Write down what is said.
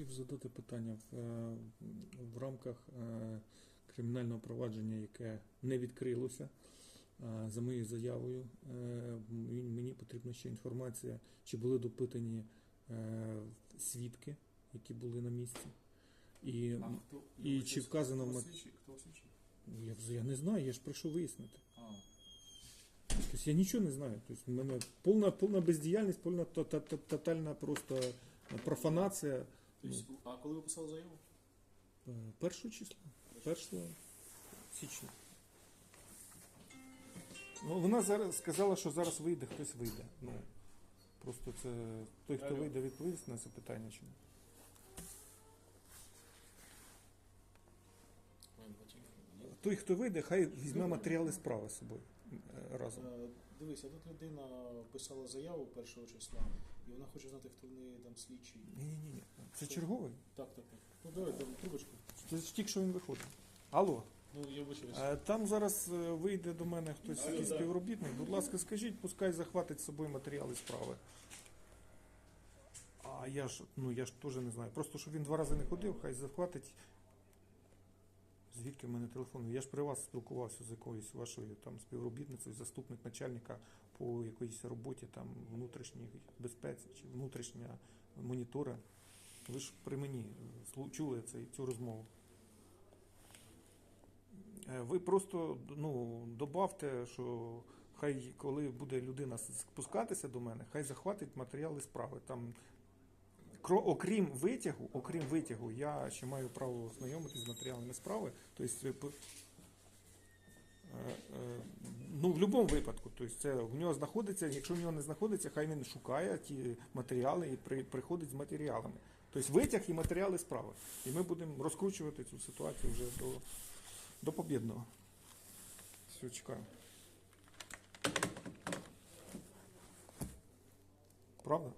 хотів задати питання в, е, в рамках е, кримінального провадження, яке не відкрилося е, за моєю заявою. Мені потрібна ще інформація, чи були допитані свідки, які були на місці. І А хто, і чи вказано хто в мат- слідчий? Хто слідчий? я, я не знаю, я ж прийшов вияснити. А, Тобто я нічого не знаю. Тобто в мене повна, повна бездіяльність, повна то- то- то- тотальна просто профанація. Тобто, а коли ви писали заяву? Е, Першого 1 січня. Ну, вона зараз сказала, що зараз вийде, хтось вийде. Ну, просто це той, хто вийде, відповість на це питання чи ні. Той, хто вийде, хай візьме матеріали справи з собою е, разом. Е, Дивися, тут людина писала заяву першого числа, і вона хоче знати, хто в неї там слідчий. Ні, ні, ні. Це черговий. Так, так, так. Ну давай, там трубочку. Це ж тільки що він виходить. Алло. Ну, я вибачаюсь. Е, Там зараз е, вийде до мене хтось якийсь співробітник. Будь ласка, скажіть, пускай захватить з собою матеріали справи. А я ж, ну я ж теж не знаю. Просто щоб він два рази не ходив, хай захватить. Звідки в мене телефон? Я ж при вас спілкувався з якоюсь вашою там співробітницею, заступник начальника по якоїсь роботі, там внутрішній безпеці чи внутрішня монітора. Ви ж при мені е, чули цей, цю розмову. Е, Ви просто ну, добавте, що хай коли буде людина спускатися до мене, хай захватить матеріали справи. Там, окрім витягу, окрім витягу, я ще маю право ознайомитися з матеріалами справи. Тобто, ну, в будь-якому випадку, тобто це в нього знаходиться, якщо в нього не знаходиться, хай він шукає ті матеріали і при, приходить з матеріалами. Тобто витяг і матеріали справи. І ми будемо розкручувати цю ситуацію вже до, до побідного. Все, чекаємо. Правда?